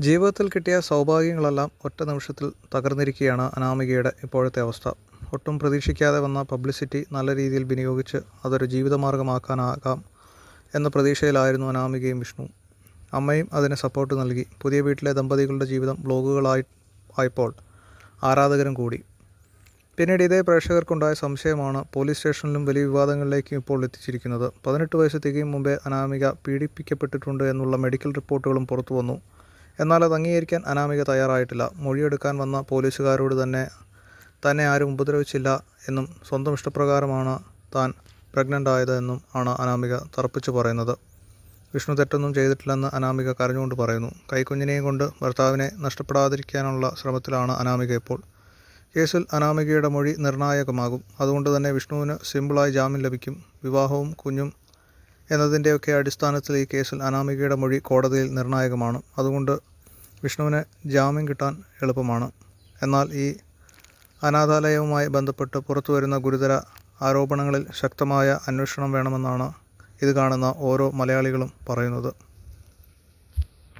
ജീവിതത്തിൽ കിട്ടിയ സൗഭാഗ്യങ്ങളെല്ലാം ഒറ്റ നിമിഷത്തിൽ തകർന്നിരിക്കുകയാണ് അനാമികയുടെ ഇപ്പോഴത്തെ അവസ്ഥ. ഒട്ടും പ്രതീക്ഷിക്കാതെ വന്ന പബ്ലിസിറ്റി നല്ല രീതിയിൽ വിനിയോഗിച്ച് അതൊരു ജീവിതമാർഗമാക്കാനാകാം എന്ന പ്രതീക്ഷയിലായിരുന്നു അനാമികയും വിഷ്ണു. അമ്മയും അതിന് സപ്പോർട്ട് നൽകി. പുതിയ വീട്ടിലെ ദമ്പതികളുടെ ജീവിതം ബ്ലോഗുകളായി ആയപ്പോൾ ആരാധകരും കൂടി. പിന്നീട് ഇതേ പ്രേക്ഷകർക്കുണ്ടായ സംശയമാണ് പോലീസ് സ്റ്റേഷനിലും വലിയ വിവാദങ്ങളിലേക്കും ഇപ്പോൾ എത്തിച്ചിരിക്കുന്നത്. പതിനെട്ട് വയസ്സ് തികയും മുമ്പേ അനാമിക പീഡിപ്പിക്കപ്പെട്ടിട്ടുണ്ട് എന്നുള്ള മെഡിക്കൽ റിപ്പോർട്ടുകളും പുറത്തു വന്നു എന്നാൽ അത് അംഗീകരിക്കാൻ അനാമിക തയ്യാറായിട്ടില്ല. മൊഴിയെടുക്കാൻ വന്ന പോലീസുകാരോട് തന്നെ തന്നെ ആരും ഉപദ്രവിച്ചില്ല എന്നും സ്വന്തം ഇഷ്ടപ്രകാരമാണ് താൻ പ്രഗ്നന്റ് ആയത് എന്നും ആണ് അനാമിക തറപ്പിച്ചു പറയുന്നത്. വിഷ്ണു തെറ്റൊന്നും ചെയ്തിട്ടില്ലെന്ന് അനാമിക കരഞ്ഞുകൊണ്ട് പറയുന്നു. കൈക്കുഞ്ഞിനെയും കൊണ്ട് ഭർത്താവിനെ നഷ്ടപ്പെടാതിരിക്കാനുള്ള ശ്രമത്തിലാണ് അനാമിക ഇപ്പോൾ. കേസിൽ അനാമികയുടെ മൊഴി നിർണായകമാകും. അതുകൊണ്ട് തന്നെ വിഷ്ണുവിന് സിമ്പിളായി ജാമ്യം ലഭിക്കും. വിവാഹവും കുഞ്ഞും എന്നതിന്റെയൊക്കെ അടിസ്ഥാനത്തിൽ ഈ കേസിൽ അനാമികയുടെ മൊഴി കോടതിയിൽ നിർണായകമാണ്. അതുകൊണ്ട് വിഷ്ണുവിന് ജാമ്യം കിട്ടാൻ എളുപ്പമാണ്. എന്നാൽ ഈ അനാഥാലയവുമായി ബന്ധപ്പെട്ട് പുറത്തുവരുന്ന ഗുരുതര ആരോപണങ്ങളിൽ ശക്തമായ അന്വേഷണം വേണമെന്നാണ് ഇത് കാണുന്ന ഓരോ മലയാളികളും പറയുന്നത്.